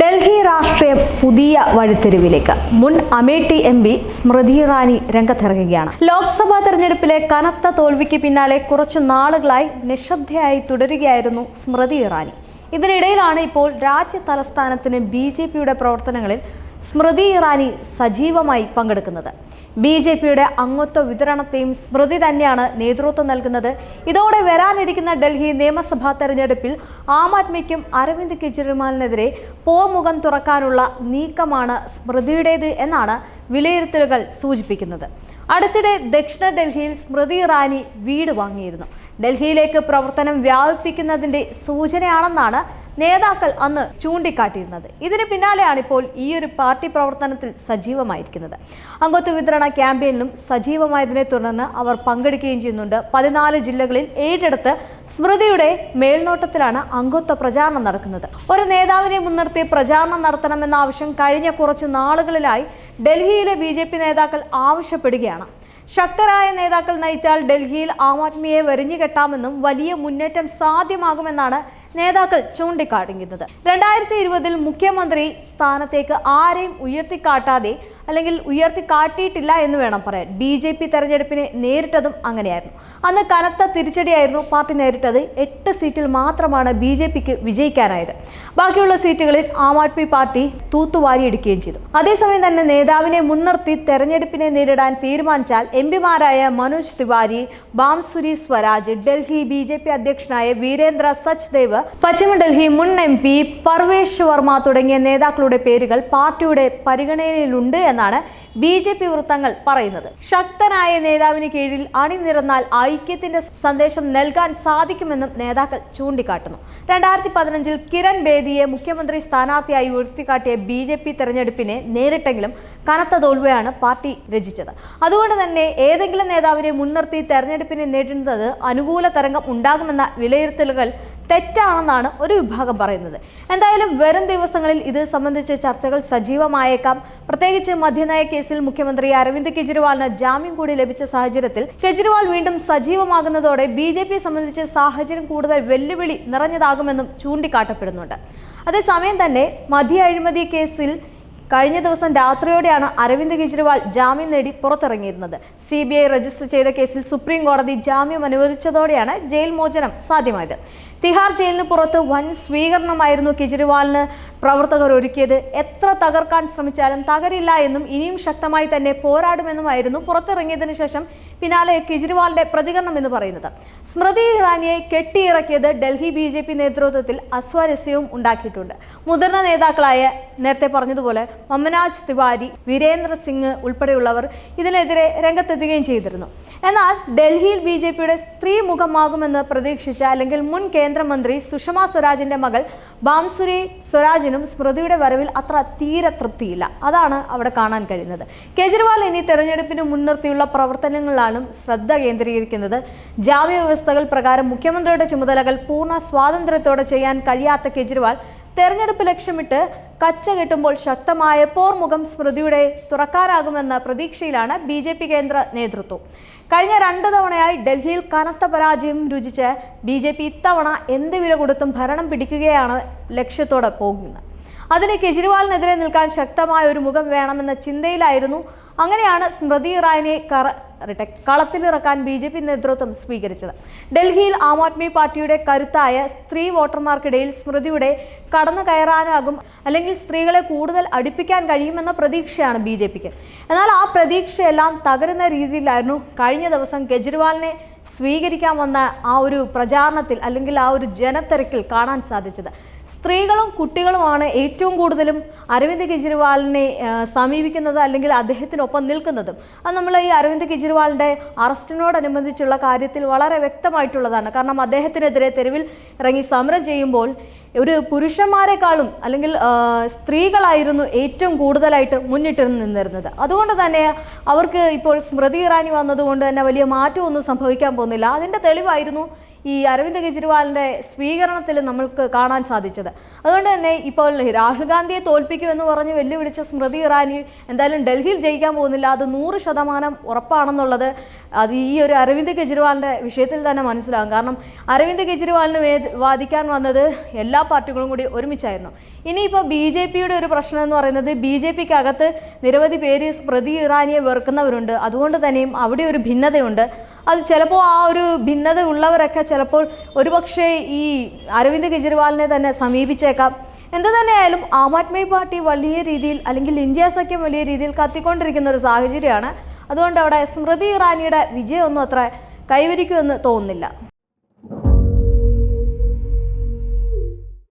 ഡൽഹി രാഷ്ട്രീയ പുതിയ വഴിത്തിരിവിലേക്ക്. മുൻ അമേഠി എം പി സ്മൃതി ഇറാനി രംഗത്തിറങ്ങുകയാണ്. ലോക്സഭാ തെരഞ്ഞെടുപ്പിലെ കനത്ത തോൽവിക്ക് പിന്നാലെ കുറച്ചു നാളുകളായി നിശബ്ദയായി തുടരുകയായിരുന്നു സ്മൃതി ഇറാനി. ഇതിനിടയിലാണ് ഇപ്പോൾ രാജ്യ തലസ്ഥാനത്തിന് ബി ജെ പിയുടെ പ്രവർത്തനങ്ങളിൽ സ്മൃതി ഇറാനി സജീവമായി പങ്കെടുക്കുന്നത്. ബി ജെ പിയുടെ അംഗത്വ വിതരണത്തെയും സ്മൃതി തന്നെയാണ് നേതൃത്വം നൽകുന്നത്. ഇതോടെ വരാനിരിക്കുന്ന ഡൽഹി നിയമസഭാ തെരഞ്ഞെടുപ്പിൽ ആം ആദ്മിക്കും അരവിന്ദ് കെജ്രിവാളിനെതിരെ പോമുഖം തുറക്കാനുള്ള നീക്കമാണ് സ്മൃതിയുടേത് എന്നാണ് വിലയിരുത്തലുകൾ സൂചിപ്പിക്കുന്നത്. അടുത്തിടെ ദക്ഷിണ ഡൽഹിയിൽ സ്മൃതി ഇറാനി വീട് വാങ്ങിയിരുന്നു. ഡൽഹിയിലേക്ക് പ്രവർത്തനം വ്യാപിപ്പിക്കുന്നതിന്റെ സൂചനയാണെന്നാണ് നേതാക്കൾ അന്ന് ചൂണ്ടിക്കാട്ടിയിരുന്നത്. ഇതിന് പിന്നാലെയാണ് ഇപ്പോൾ ഈ ഒരു പാർട്ടി പ്രവർത്തനത്തിൽ സജീവമായിരിക്കുന്നത്. അംഗത്വ വിതരണ ക്യാമ്പയിനിലും സജീവമായതിനെ തുടർന്ന് അവർ പങ്കെടുക്കുകയും ചെയ്യുന്നുണ്ട്. പതിനാല് ജില്ലകളിൽ ഏഴിടത്ത് സ്മൃതിയുടെ മേൽനോട്ടത്തിലാണ് അംഗത്വ പ്രചാരണം നടക്കുന്നത്. ഒരു നേതാവിനെ മുൻനിർത്തി പ്രചാരണം നടത്തണമെന്ന ആവശ്യം കഴിഞ്ഞ കുറച്ച് നാളുകളിലായി ഡൽഹിയിലെ ബി നേതാക്കൾ ആവശ്യപ്പെടുകയാണ്. ശക്തരായ നേതാക്കൾ നയിച്ചാൽ ഡൽഹിയിൽ ആം ആദ്മിയെ വരിഞ്ഞുകെട്ടാമെന്നും വലിയ മുന്നേറ്റം സാധ്യമാകുമെന്നാണ് നേതാക്കൾ ചൂണ്ടിക്കാട്ടുന്നത് രണ്ടായിരത്തി ഇരുപതിൽ മുഖ്യമന്ത്രി സ്ഥാനത്തേക്ക് ആരെയും ഉയർത്തിക്കാട്ടാതെ അല്ലെങ്കിൽ ഉയർത്തി കാട്ടിയിട്ടില്ല എന്ന് വേണം പറയാൻ. ബി ജെ പി തെരഞ്ഞെടുപ്പിനെ നേരിട്ടതും അങ്ങനെയായിരുന്നു. അന്ന് കനത്ത തിരിച്ചടിയായിരുന്നു പാർട്ടി നേരിട്ടത്. എട്ട് സീറ്റിൽ മാത്രമാണ് ബി ജെ പിക്ക് വിജയിക്കാനായത്. ബാക്കിയുള്ള സീറ്റുകളിൽ ആം ആദ്മി പാർട്ടി തൂത്തുവാരിയെടുക്കുകയും ചെയ്തു. അതേസമയം തന്നെ നേതാവിനെ മുൻനിർത്തി തെരഞ്ഞെടുപ്പിനെ നേരിടാൻ തീരുമാനിച്ചാൽ M പിമാരായ Manoj Tiwari Bansuri Swaraj Delhi B J P അധ്യക്ഷനായ വീരേന്ദ്ര സച്ദേവ് പശ്ചിമ ഡൽഹി മുൻ എം പി പർവേഷ് വർമ്മ തുടങ്ങിയ നേതാക്കളുടെ പേരുകൾ പാർട്ടിയുടെ പരിഗണനയിലുണ്ട് എന്നാണ് ബി ജെ പി വൃത്തങ്ങൾ പറയുന്നത്. ശക്തനായ നേതാവിന് കീഴിൽ അണിനിരന്നാൽ ഐക്യത്തിന്റെ സന്ദേശം നൽകാൻ സാധിക്കുമെന്നും നേതാക്കൾ ചൂണ്ടിക്കാട്ടുന്നു. രണ്ടായിരത്തി പതിനഞ്ചിൽ കിരൺ ബേദിയെ മുഖ്യമന്ത്രി സ്ഥാനാർത്ഥിയായി ഉയർത്തിക്കാട്ടിയ ബി ജെ പി തെരഞ്ഞെടുപ്പിനെ നേരിട്ടെങ്കിലും കനത്ത തോൽവിയാണ് പാർട്ടി രചിച്ചത്. അതുകൊണ്ട് തന്നെ ഏതെങ്കിലും നേതാവിനെ മുൻനിർത്തി തെരഞ്ഞെടുപ്പിനെ നേരിടുന്നത് അനുകൂല തരംഗം ഉണ്ടാകുമെന്ന വിലയിരുത്തലുകൾ തെറ്റാണെന്നാണ് ഒരു വിഭാഗം പറയുന്നത്. എന്തായാലും വരും ദിവസങ്ങളിൽ ഇത് സംബന്ധിച്ച് ചർച്ചകൾ സജീവമായേക്കാം. പ്രത്യേകിച്ച് മദ്യനയ കേസിൽ മുഖ്യമന്ത്രി അരവിന്ദ് കെജ്രിവാളിന് ജാമ്യം കൂടി ലഭിച്ച സാഹചര്യത്തിൽ കെജ്രിവാൾ വീണ്ടും സജീവമാകുന്നതോടെ ബി ജെ പിയെ സംബന്ധിച്ച് സാഹചര്യം കൂടുതൽ വെല്ലുവിളി നിറഞ്ഞതാകുമെന്നും ചൂണ്ടിക്കാട്ടപ്പെടുന്നുണ്ട്. അതേസമയം തന്നെ മദ്യ അഴിമതി കേസിൽ കഴിഞ്ഞ ദിവസം രാത്രിയോടെയാണ് അരവിന്ദ് കെജ്രിവാൾ ജാമ്യം നേടി പുറത്തിറങ്ങിയിരുന്നത്. സി ബി ഐ രജിസ്റ്റർ ചെയ്ത കേസിൽ സുപ്രീം കോടതി ജാമ്യം അനുവദിച്ചതോടെയാണ് ജയിൽ മോചനം സാധ്യമായത്. തിഹാർ ജയിലിന് പുറത്ത് വൻ സ്വീകരണമായിരുന്നു കെജ്രിവാളിന് പ്രവർത്തകർ ഒരുക്കിയത്. എത്ര തകർക്കാൻ ശ്രമിച്ചാലും തകരില്ല എന്നും ഇനിയും ശക്തമായി തന്നെ പോരാടുമെന്നുമായിരുന്നു പുറത്തിറങ്ങിയതിനു ശേഷം പിന്നാലെ കെജ്രിവാളിന്റെ പ്രതികരണം എന്ന് പറയുന്നത്. സ്മൃതി ഇറാനിയെ കെട്ടിയിറക്കിയത് ഡൽഹി ബി നേതൃത്വത്തിൽ അസ്വാരസ്യവും ഉണ്ടാക്കിയിട്ടുണ്ട്. മുതിർന്ന നേതാക്കളായ നേരത്തെ പറഞ്ഞതുപോലെ മമനാജ് തിവാരി വീരേന്ദ്ര സിംഗ് ഉൾപ്പെടെയുള്ളവർ ഇതിനെതിരെ രംഗത്തെത്തുകയും ചെയ്തിരുന്നു. എന്നാൽ ഡൽഹിയിൽ ബി ജെ പിയുടെ സ്ത്രീ മുഖമാകുമെന്ന് പ്രതീക്ഷിച്ച അല്ലെങ്കിൽ മുൻ കേന്ദ്രമന്ത്രി സുഷമ സ്വരാജിന്റെ മകൾ ബാംസുരി സ്വരാജിനും സ്മൃതിയുടെ വരവിൽ അത്ര തീരെ തൃപ്തിയില്ല. അതാണ് അവിടെ കാണാൻ കഴിയുന്നത്. കേജ്രിവാൾ ഇനി തെരഞ്ഞെടുപ്പിന് മുൻനിർത്തിയുള്ള പ്രവർത്തനങ്ങളിലാണ് ശ്രദ്ധ കേന്ദ്രീകരിക്കുന്നത്. ജാമ്യ വ്യവസ്ഥകൾ പ്രകാരം മുഖ്യമന്ത്രിയുടെ ചുമതലകൾ പൂർണ സ്വാതന്ത്ര്യത്തോടെ ചെയ്യാൻ കഴിയാത്ത കേജ്രിവാൾ തെരഞ്ഞെടുപ്പ് ലക്ഷ്യമിട്ട് കച്ച കെട്ടുമ്പോൾ ശക്തമായ പോർമുഖം സ്മൃതിയുടെ തുറക്കാനാകുമെന്ന പ്രതീക്ഷയിലാണ് ബി ജെ പി കേന്ദ്ര നേതൃത്വം. കഴിഞ്ഞ രണ്ടു തവണയായി ഡൽഹിയിൽ കനത്ത പരാജയം രുചിച്ച് ബി ജെ പി ഇത്തവണ എന്ത് വില കൊടുത്തും ഭരണം പിടിക്കുകയാണ് ലക്ഷ്യത്തോടെ പോകുന്നത്. അതിന് കെജ്രിവാളിനെതിരെ നിൽക്കാൻ ശക്തമായ ഒരു മുഖം വേണമെന്ന ചിന്തയിലായിരുന്നു. അങ്ങനെയാണ് സ്മൃതി ഇറാനിയെ കറ കളത്തിലിറക്കാൻ ബി ജെ പി നേതൃത്വം സ്വീകരിച്ചത്. ഡൽഹിയിൽ ആം ആദ്മി പാർട്ടിയുടെ കരുത്തായ സ്ത്രീ വോട്ടർമാർക്കിടയിൽ സ്മൃതിയുടെ കടന്നു കയറാനാകും അല്ലെങ്കിൽ സ്ത്രീകളെ കൂടുതൽ അടുപ്പിക്കാൻ കഴിയുമെന്ന പ്രതീക്ഷയാണ് ബി ജെ പിക്ക്. എന്നാൽ ആ പ്രതീക്ഷയെല്ലാം തകരുന്ന രീതിയിലായിരുന്നു കഴിഞ്ഞ ദിവസം കെജ്രിവാളിനെ സ്വീകരിക്കാൻ വന്ന ആ ഒരു പ്രചാരണത്തിൽ അല്ലെങ്കിൽ ആ ഒരു ജനത്തിരക്കിൽ കാണാൻ സാധിച്ചത്. സ്ത്രീകളും കുട്ടികളുമാണ് ഏറ്റവും കൂടുതലും അരവിന്ദ് കെജ്രിവാളിനെ സമീപിക്കുന്നത് അല്ലെങ്കിൽ അദ്ദേഹത്തിനൊപ്പം നിൽക്കുന്നതും. അത് നമ്മൾ ഈ അരവിന്ദ് കെജ്രിവാളിന്റെ അറസ്റ്റിനോടനുബന്ധിച്ചുള്ള കാര്യത്തിൽ വളരെ വ്യക്തമായിട്ടുള്ളതാണ്. കാരണം അദ്ദേഹത്തിനെതിരെ തെരുവിൽ ഇറങ്ങി സമരം ചെയ്യുമ്പോൾ ഒരു പുരുഷന്മാരെക്കാളും അല്ലെങ്കിൽ സ്ത്രീകളായിരുന്നു ഏറ്റവും കൂടുതലായിട്ട് മുന്നിട്ട് നിന്നിരുന്നത്. അതുകൊണ്ട് തന്നെ അവർക്ക് ഇപ്പോൾ സ്മൃതി ഇറാനി വന്നതുകൊണ്ട് തന്നെ വലിയ മാറ്റമൊന്നും സംഭവിക്കാൻ പോകുന്നില്ല. അതിന്റെ തെളിവായിരുന്നു ഈ അരവിന്ദ് കെജ്രിവാളിന്റെ സ്വീകരണത്തിൽ നമ്മൾക്ക് കാണാൻ സാധിച്ചത്. അതുകൊണ്ട് തന്നെ ഇപ്പോൾ രാഹുൽ ഗാന്ധിയെ തോൽപ്പിക്കുമെന്ന് പറഞ്ഞ് വെല്ലുവിളിച്ച സ്മൃതി ഇറാനി എന്തായാലും ഡൽഹിയിൽ ജയിക്കാൻ പോകുന്നില്ല. അത് നൂറ് ശതമാനം ഉറപ്പാണെന്നുള്ളത് അത് ഈ ഒരു അരവിന്ദ് കെജ്രിവാളിന്റെ വിഷയത്തിൽ തന്നെ മനസ്സിലാകും. കാരണം അരവിന്ദ് കെജ്രിവാളിന് വാദിക്കാൻ വന്നത് എല്ലാ പാർട്ടികളും കൂടി ഒരുമിച്ചായിരുന്നു. ഇനിയിപ്പോൾ ബി ജെ പിയുടെ ഒരു പ്രശ്നം എന്ന് പറയുന്നത് ബി ജെ പിക്ക് അകത്ത് നിരവധി പേര് സ്മൃതി ഇറാനിയെ വെറുക്കുന്നവരുണ്ട്. അതുകൊണ്ട് തന്നെയും അവിടെ ഒരു ഭിന്നതയുണ്ട്. അത് ചിലപ്പോൾ ആ ഒരു ഭിന്നത ഉള്ളവരൊക്കെ ചിലപ്പോൾ ഒരുപക്ഷെ ഈ അരവിന്ദ് കെജ്രിവാളിനെ തന്നെ സമീപിച്ചേക്കാം. എന്ത് തന്നെയായാലും ആം ആദ്മി പാർട്ടി വലിയ രീതിയിൽ അല്ലെങ്കിൽ ഇന്ത്യ സഖ്യം വലിയ രീതിയിൽ കത്തിക്കൊണ്ടിരിക്കുന്ന ഒരു സാഹചര്യമാണ്. അതുകൊണ്ട് അവിടെ സ്മൃതി ഇറാനിയുടെ വിജയമൊന്നും അത്ര കൈവരിക്കുമെന്ന് തോന്നുന്നില്ല.